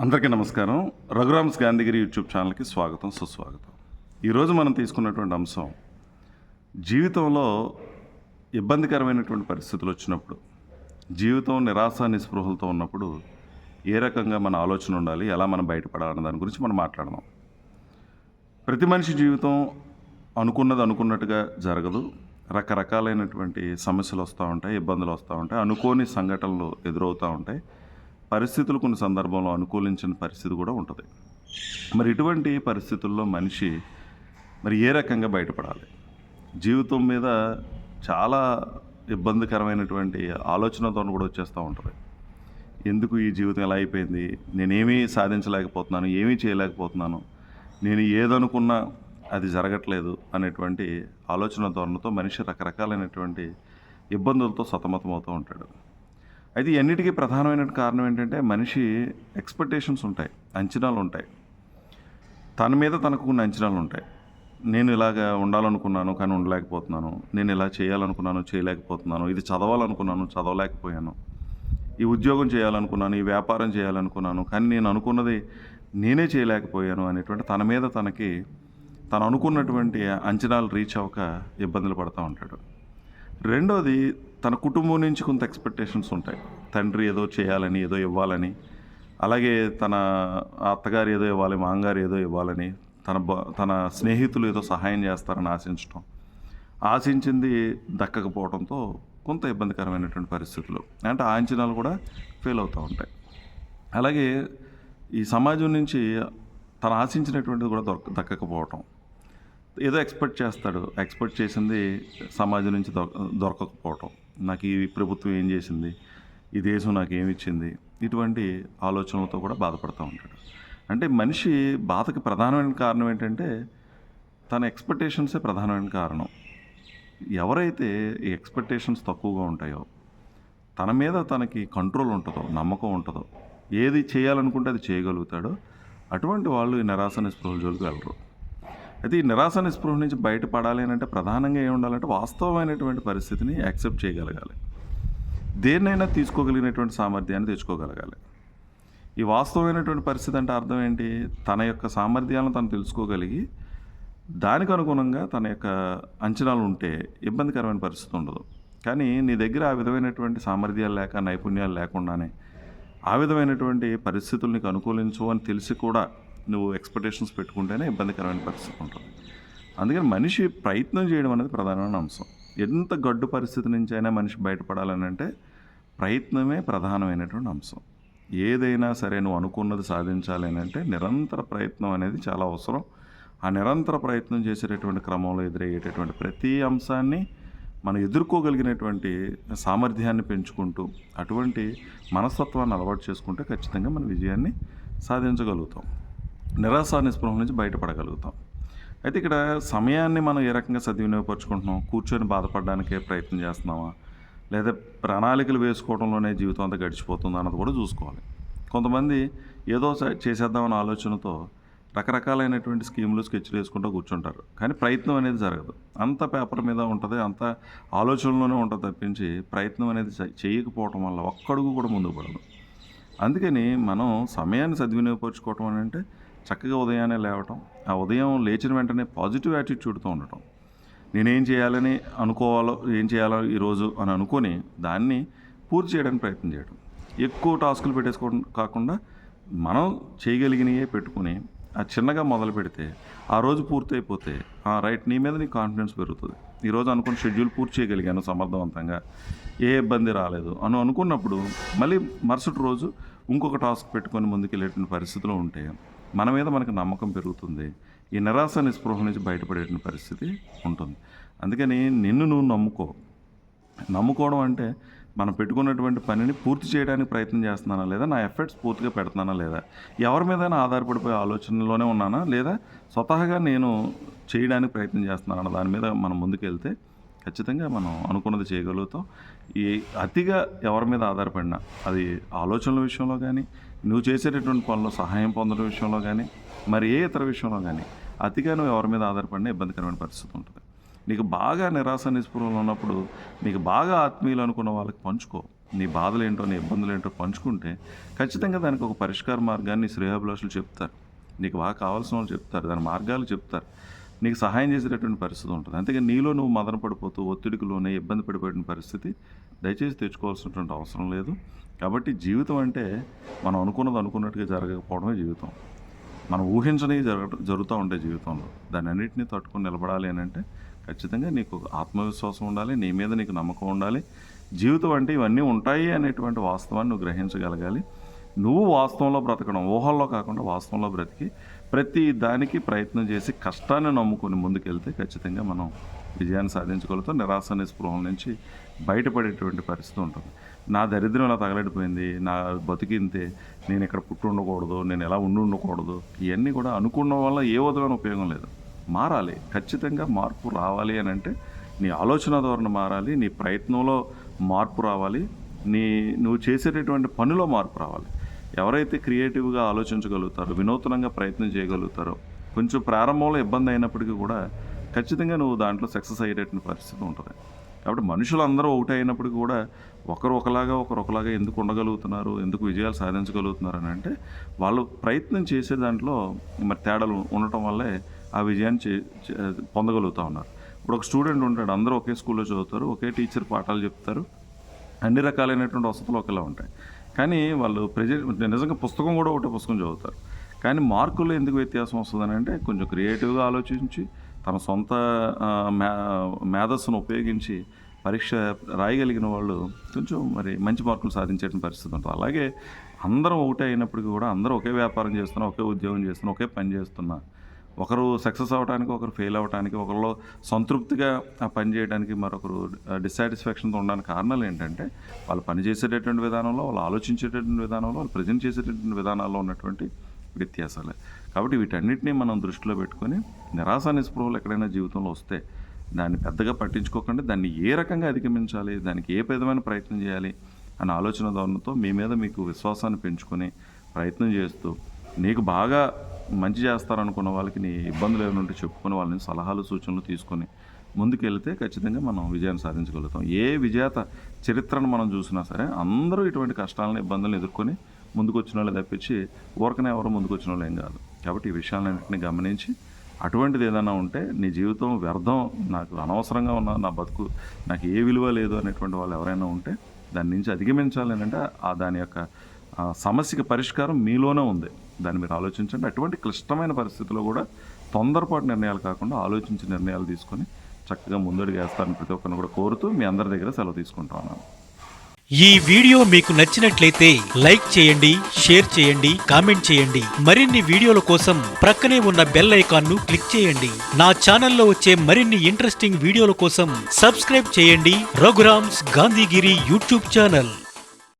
అందరికీ నమస్కారం. రఘురామ్స్ గాంధీగిరి యూట్యూబ్ ఛానల్కి స్వాగతం సుస్వాగతం. ఈరోజు మనం తీసుకున్నటువంటి అంశం జీవితంలో ఇబ్బందికరమైనటువంటి పరిస్థితులు వచ్చినప్పుడు జీవితం నిరాశ నిస్పృహలతో ఉన్నప్పుడు ఏ రకంగా మన ఆలోచన ఉండాలి ఎలా మనం బయటపడాలన్న దాని గురించి మనం మాట్లాడదాం. ప్రతి మనిషి జీవితం అనుకున్నది అనుకున్నట్టుగా జరగదు. రకరకాలైనటువంటి సమస్యలు వస్తూ ఉంటాయి ఇబ్బందులు వస్తూ ఉంటాయి అనుకోని సంఘటనలు ఎదురవుతూ ఉంటాయి. పరిస్థితులు కొన్ని సందర్భంలో అనుకూలించిన పరిస్థితి కూడా ఉంటుంది. మరి ఇటువంటి పరిస్థితుల్లో మనిషి మరి ఏ రకంగా బయటపడాలి? జీవితం మీద చాలా ఇబ్బందికరమైనటువంటి ఆలోచనతో కూడా వచ్చేస్తూ ఉంటుంది. ఎందుకు ఈ జీవితం ఎలా అయిపోయింది? నేనేమీ సాధించలేకపోతున్నాను ఏమీ చేయలేకపోతున్నాను నేను ఏదనుకున్నా అది జరగట్లేదు అనేటువంటి ఆలోచన ధోరణితో మనిషి రకరకాలైనటువంటి ఇబ్బందులతో సతమతమవుతూ ఉంటాడు. అయితే ఈ అన్నిటికీ ప్రధానమైన కారణం ఏంటంటే మనిషి ఎక్స్పెక్టేషన్స్ ఉంటాయి అంచనాలు ఉంటాయి తన మీద తనకు కొన్ని అంచనాలు ఉంటాయి నేను ఇలాగ ఉండాలనుకున్నాను కానీ ఉండలేకపోతున్నాను నేను ఇలా చేయాలనుకున్నాను చేయలేకపోతున్నాను ఇది చదవాలనుకున్నాను చదవలేకపోయాను ఈ ఉద్యోగం చేయాలనుకున్నాను ఈ వ్యాపారం చేయాలనుకున్నాను కానీ నేను అనుకున్నది నేనే చేయలేకపోయాను అనేటువంటి తన మీద తనకి తను అనుకున్నటువంటి అంచనాలు రీచ్ అవ్వక ఇబ్బందులు పడుతూ ఉంటాడు. రెండోది తన కుటుంబం నుంచి కొంత ఎక్స్పెక్టేషన్స్ ఉంటాయి. తండ్రి ఏదో చేయాలని ఏదో ఇవ్వాలని అలాగే తన అత్తగారు ఏదో ఇవ్వాలి మామగారు ఏదో ఇవ్వాలని తన బ- తన స్నేహితులు ఏదో సహాయం చేస్తారని ఆశించడం ఆశించింది దక్కకపోవడంతో కొంత ఇబ్బందికరమైనటువంటి పరిస్థితులు. అంటే ఆ అంచనాలు కూడా ఫెయిల్ అవుతూ ఉంటాయి. అలాగే ఈ సమాజం నుంచి తను ఆశించినటువంటిది కూడా దొరక దక్కకపోవటం. ఏదో ఎక్స్పెక్ట్ చేస్తాడు. ఎక్స్పెక్ట్ చేసింది సమాజం నుంచి దొరక దొరకకపోవటం. నాకు ఈ ప్రభుత్వం ఏం చేసింది? ఈ దేశం నాకు ఏమి ఇచ్చింది? ఇటువంటి ఆలోచనలతో కూడా బాధపడుతూ ఉంటాడు. అంటే మనిషి బాధకి ప్రధానమైన కారణం ఏంటంటే తన ఎక్స్పెక్టేషన్సే ప్రధానమైన కారణం. ఎవరైతే ఈ ఎక్స్పెక్టేషన్స్ తక్కువగా ఉంటాయో తన మీద తనకి కంట్రోల్ ఉంటుందో నమ్మకం ఉంటుందో ఏది చేయాలనుకుంటే అది చేయగలుగుతాడో అటువంటి వాళ్ళు ఈ నిరాశ నిస్పృహల జోలికి వెళ్ళరు. అయితే ఈ నిరాశ నిస్పృహ నుంచి బయటపడాలి అని అంటే ప్రధానంగా ఏమి ఉండాలంటే వాస్తవమైనటువంటి పరిస్థితిని యాక్సెప్ట్ చేయగలగాలి. దేన్నైనా తీసుకోగలిగినటువంటి సామర్థ్యాన్ని తెచ్చుకోగలగాలి. ఈ వాస్తవమైనటువంటి పరిస్థితి అంటే అర్థం ఏంటి? తన యొక్క సామర్థ్యాలను తను తెలుసుకోగలిగి దానికి అనుగుణంగా తన యొక్క అంచనాలు ఉంటే ఇబ్బందికరమైన పరిస్థితి ఉండదు. కానీ నీ దగ్గర ఆ విధమైనటువంటి సామర్థ్యాలు లేక నైపుణ్యాలు లేకుండానే ఆ విధమైనటువంటి పరిస్థితులు నీకు అనుకూలించు అని తెలిసి కూడా నువ్వు ఎక్స్పెక్టేషన్స్ పెట్టుకుంటేనే ఇబ్బందికరమైన పరిస్థితి ఉంటుంది. అందుకని మనిషి ప్రయత్నం చేయడం అనేది ప్రధానమైన అంశం. ఎంత గడ్డు పరిస్థితి నుంచి అయినా మనిషి బయటపడాలని అంటే ప్రయత్నమే ప్రధానమైనటువంటి అంశం. ఏదైనా సరే నువ్వు అనుకున్నది సాధించాలి అని అంటే నిరంతర ప్రయత్నం అనేది చాలా అవసరం. ఆ నిరంతర ప్రయత్నం చేసేటటువంటి క్రమంలో ఎదురయ్యేటటువంటి ప్రతి అంశాన్ని మనం ఎదుర్కోగలిగినటువంటి సామర్థ్యాన్ని పెంచుకుంటూ అటువంటి మనస్తత్వాన్ని అలవాటు చేసుకుంటే ఖచ్చితంగా మన విజయాన్ని సాధించగలుగుతాం. నిరాశ నిస్పృహం నుంచి బయటపడగలుగుతాం. అయితే ఇక్కడ సమయాన్ని మనం ఏ రకంగా సద్వినియోగపరుచుకుంటున్నాం? కూర్చొని బాధపడడానికే ప్రయత్నం చేస్తున్నామా? లేదా ప్రణాళికలు వేసుకోవడంలోనే జీవితం అంతా గడిచిపోతుంది అన్నది కూడా చూసుకోవాలి. కొంతమంది ఏదో చేసేద్దామన్న ఆలోచనతో రకరకాలైనటువంటి స్కీములు స్కెచ్లు వేసుకుంటూ కూర్చుంటారు. కానీ ప్రయత్నం అనేది జరగదు. అంత పేపర్ మీద ఉంటుంది అంత ఆలోచనలోనే ఉంటుంది తప్పించి ప్రయత్నం అనేది చేయకపోవటం వల్ల ఒక్కడుగు కూడా ముందుకు పడదు. అందుకని మనం సమయాన్ని సద్వినియోగపరచుకోవటం అని అంటే చక్కగా ఉదయాన్నే లేవటం ఆ ఉదయం లేచిన వెంటనే పాజిటివ్ యాటిట్యూడ్తో ఉండటం. నేనేం చేయాలని అనుకోవాలో ఏం చేయాలో ఈరోజు అని అనుకొని దాన్ని పూర్తి చేయడానికి ప్రయత్నం చేయడం ఎక్కువ టాస్కులు పెట్టేసుకోవడం కాకుండా మనం చేయగలిగినవే పెట్టుకుని ఆ చిన్నగా మొదలు పెడితే ఆ రోజు పూర్తి అయిపోతే ఆ రైట్ నీ మీద నీ కాన్ఫిడెన్స్ పెరుగుతుంది. ఈరోజు అనుకున్న షెడ్యూల్ పూర్తి చేయగలిగాను సమర్థవంతంగా ఏ ఇబ్బంది రాలేదు అని అనుకున్నప్పుడు మళ్ళీ మరుసటి రోజు ఇంకొక టాస్క్ పెట్టుకొని ముందుకెళ్ళేటువంటి పరిస్థితిలో ఉంటే మన మీద మనకు నమ్మకం పెరుగుతుంది. ఈ నిరాశ నిస్పృహ నుంచి బయటపడేటువంటి పరిస్థితి ఉంటుంది. అందుకని నిన్ను నువ్వు నమ్ముకో. నమ్ముకోవడం అంటే మనం పెట్టుకున్నటువంటి పనిని పూర్తి చేయడానికి ప్రయత్నం చేస్తున్నానా లేదా నా ఎఫర్ట్స్ పూర్తిగా పెడుతున్నానా లేదా? ఎవరి మీదైనా ఆధారపడిపోయే ఆలోచనలోనే ఉన్నానా లేదా స్వతహాగా నేను చేయడానికి ప్రయత్నం చేస్తున్నాను అన్న దాని మీద మనం ముందుకెళ్తే ఖచ్చితంగా మనం అనుకున్నది చేయగలుగుతాం. ఈ అతిగా ఎవరి మీద ఆధారపడినా అది ఆలోచనల విషయంలో కానీ నువ్వు చేసేటటువంటి పనుల్లో సహాయం పొందడం విషయంలో కానీ మరి ఏ ఇతర విషయంలో కానీ అతిగా నువ్వు ఎవరి మీద ఆధారపడినా ఇబ్బందికరమైన పరిస్థితి ఉంటుంది. నీకు బాగా నిరాశ నిస్పృహలు ఉన్నప్పుడు నీకు బాగా ఆత్మీయులు అనుకున్న వాళ్ళకి పంచుకో. నీ బాధలు ఏంటో నీ ఇబ్బందులు ఏంటో పంచుకుంటే ఖచ్చితంగా దానికి ఒక పరిష్కార మార్గాన్ని శ్రేయాభిలాషులు చెప్తారు. నీకు బాగా కావాల్సిన వాళ్ళు చెప్తారు దాని మార్గాలు చెప్తారు. నీకు సహాయం చేసేటటువంటి పరిస్థితి ఉంటుంది. అంతేగా నీలో నువ్వు మదన పడిపోతూ ఒత్తిడికి లోనే ఇబ్బంది పడిపోయిన పరిస్థితి దయచేసి తెచ్చుకోవాల్సినటువంటి అవసరం లేదు. కాబట్టి జీవితం అంటే మనం అనుకున్నది అనుకున్నట్టుగా జరగకపోవడమే జీవితం. మనం ఊహించనివి జరగ జరుగుతూ ఉంటాయి జీవితంలో. దాని అన్నింటినీ తట్టుకొని నిలబడాలి అని అంటే ఖచ్చితంగా నీకు ఆత్మవిశ్వాసం ఉండాలి నీ మీద నీకు నమ్మకం ఉండాలి. జీవితం అంటే ఇవన్నీ ఉంటాయి అనేటువంటి వాస్తవాన్ని నువ్వు గ్రహించగలగాలి. నువ్వు వాస్తవంలో బ్రతకడం ఊహల్లో కాకుండా వాస్తవంలో బ్రతికి ప్రతి దానికి ప్రయత్నం చేసి కష్టాన్ని నమ్ముకొని ముందుకెళ్తే ఖచ్చితంగా మనం విజయాన్ని సాధించగలుగుతాం నిరాశ నిస్పృహం నుంచి బయటపడేటువంటి పరిస్థితి ఉంటుంది. నా దరిద్రం ఇలా తగలడిపోయింది? నా బతికింతే నేను ఇక్కడ పుట్టి ఉండకూడదు నేను ఎలా ఉండి ఉండకూడదు? ఇవన్నీ కూడా అనుకున్న వల్ల ఏ విధమైన ఉపయోగం లేదు. మారాలి. ఖచ్చితంగా మార్పు రావాలి అని అంటే నీ ఆలోచన ధోరణి మారాలి నీ ప్రయత్నంలో మార్పు రావాలి నీ నువ్వు చేసేటటువంటి పనిలో మార్పు రావాలి. ఎవరైతే క్రియేటివ్గా ఆలోచించగలుగుతారో వినూతనంగా ప్రయత్నం చేయగలుగుతారో కొంచెం ప్రారంభంలో ఇబ్బంది అయినప్పటికీ కూడా ఖచ్చితంగా నువ్వు దాంట్లో సక్సెస్ అయ్యేటటువంటి పరిస్థితి ఉంటుంది. కాబట్టి మనుషులందరూ ఒకటి అయినప్పటికీ కూడా ఒకరు ఒకలాగా ఒకరు ఒకలాగా ఎందుకు ఉండగలుగుతున్నారు ఎందుకు విజయాలు సాధించగలుగుతున్నారు అని అంటే వాళ్ళు ప్రయత్నం చేసే దాంట్లో మరి తేడాలు ఉండటం వల్లే ఆ విజయాన్ని చే చే- పొందగలుగుతూ ఉన్నారు. ఇప్పుడు ఒక స్టూడెంట్ ఉంటాడు అందరూ ఒకే స్కూల్లో చదువుతారు ఒకే టీచర్ పాఠాలు చెప్తారు అన్ని రకాలైనటువంటి వసతులు ఒకేలా ఉంటాయి. కానీ వాళ్ళు ప్రజెంట్ నిజంగా పుస్తకం కూడా ఒకటే పుస్తకం చదువుతారు. కానీ మార్కుల్లో ఎందుకు వ్యత్యాసం వస్తుందని అంటే కొంచెం క్రియేటివ్గా ఆలోచించి తన సొంత మేధస్సును ఉపయోగించి పరీక్ష రాయగలిగిన వాళ్ళు కొంచెం మరి మంచి మార్కులు సాధించేటువంటి పరిస్థితి ఉంటుంది. అలాగే అందరం ఒకటే అయినప్పటికీ కూడా అందరూ ఒకే వ్యాపారం చేస్తున్నా ఒకే ఉద్యోగం చేస్తున్నా ఒకే పని చేస్తున్నా ఒకరు సక్సెస్ అవ్వడానికి ఒకరు ఫెయిల్ అవ్వడానికి ఒకరిలో సంతృప్తిగా ఆ పని చేయడానికి మరొకరు డిస్సాటిస్ఫాక్షన్తో ఉండడానికి కారణాలు ఏంటంటే వాళ్ళు పనిచేసేటటువంటి విధానంలో వాళ్ళు ఆలోచించేటటువంటి విధానంలో వాళ్ళు ప్రజెంట్ చేసేటటువంటి విధానాల్లో ఉన్నటువంటి వ్యత్యాసాలే. కాబట్టి వీటన్నిటిని మనం దృష్టిలో పెట్టుకొని నిరాశ నిస్పృహలు ఎక్కడైనా జీవితంలో వస్తే దాన్ని పెద్దగా పట్టించుకోకుండా. దాన్ని ఏ రకంగా అధిగమించాలి దానికి ఏ విధమైన ప్రయత్నం చేయాలి అనే ఆలోచన ధోరణితో మీ మీద మీకు విశ్వాసాన్ని పెంచుకొని ప్రయత్నం చేస్తూ నీకు బాగా మంచి చేస్తారనుకున్న వాళ్ళకి నీ ఇబ్బందులు ఏమైనా ఉంటే చెప్పుకొని వాళ్ళని సలహాలు సూచనలు తీసుకొని ముందుకెళ్తే ఖచ్చితంగా మనం విజయాన్ని సాధించగలుగుతాం. ఏ విజేత చరిత్రను మనం చూసినా సరే అందరూ ఇటువంటి కష్టాలను ఇబ్బందులను ఎదుర్కొని ముందుకొచ్చిన వాళ్ళు తప్పించి ఊరకనే ఎవరు ముందుకు వచ్చిన వాళ్ళు ఏం కాదు. కాబట్టి ఈ విషయాలన్నింటినీ గమనించి అటువంటిది ఏదైనా ఉంటే నీ జీవితం వ్యర్థం నాకు అనవసరంగా ఉన్న నా బతుకు నాకు ఏ విలువ లేదు అనేటువంటి వాళ్ళు ఎవరైనా ఉంటే దాని నుంచి అధిగమించాలి అని అంటే ఆ దాని యొక్క సమస్యకి పరిష్కారం మీలోనే ఉంది. దాన్ని మీరు ఆలోచించండి. అటువంటి క్లిష్టమైన పరిస్థితుల్లో కూడా తొందరపాటు నిర్ణయాలు కాకుండా ఆలోచించి నిర్ణయాలు తీసుకొని చక్కగా ముందడుగు వేస్తారని ప్రతి ఒక్కరిని కూడా కోరుతూ మీ అందరి దగ్గర సెలవు తీసుకుంటా ఉన్నాను. ఈ వీడియో మీకు నచ్చినట్లయితే లైక్ చేయండి షేర్ చేయండి కామెంట్ చేయండి. మరిన్ని వీడియోల కోసం ప్రక్కనే ఉన్న బెల్ ఐకాన్ను క్లిక్ చేయండి. నా ఛానల్లో వచ్చే మరిన్ని ఇంట్రెస్టింగ్ వీడియోల కోసం సబ్స్క్రైబ్ చేయండి. Raghuram's Gandhigiri YouTube channel.